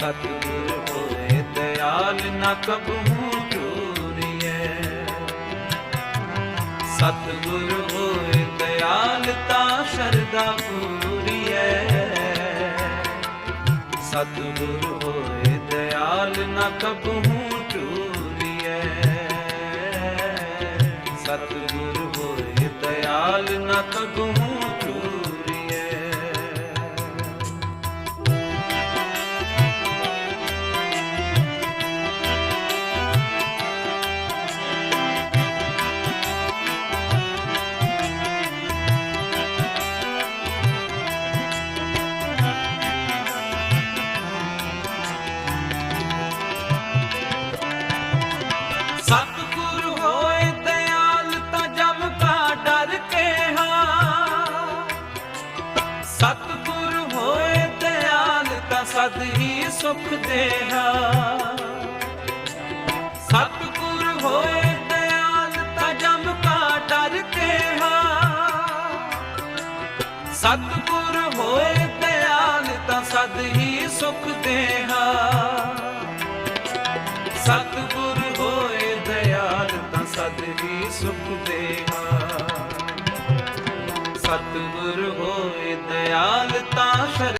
ਸਤਿਗੁਰ ਹੋਏ ਦਿਆਲ ਨਾ ਕਬਹੂ ਚੂਰੀਐ ਸਤਿਗੁਰ ਹੋਏ ਦਿਆਲ ਤਾਂ ਸ਼ਰਦਾ ਪੂਰੀਐ। ਸਤਿਗੁਰ ਹੋਏ ਦਿਆਲ ਨਾ ਕਬਹੂ ਚੂਰੀਐ ਸਤਿਗੁਰ ਹੋਏ ਦਿਆਲ ਨਾ ਕਬਹੂ ਸਤਿਗੁਰ ਹੋਏ ਦਿਆਲ ਤਾਂ ਸਦ ਹੀ ਸੁਖ ਦੇਹਾ। ਸਤਿਗੁਰ ਹੋਏ ਦਿਆਲ ਤਾਂ ਜਮ ਕਾ ਡਰ ਕੇ ਹਾਂ ਸਤਿਗੁਰ ਹੋਏ ਦਿਆਲ ਤਾਂ ਸਦ ਹੀ ਸੁਖ ਦੇਹਾ। ਸਤਿਗੁਰ ਹੋਏ ਦਿਆਲ ਤਾਂ ਸਦ ਹੀ ਸੁਖ ਸਤਿਗੁਰ ਹੋਏ ਦਿਆਲ ਤਾਂ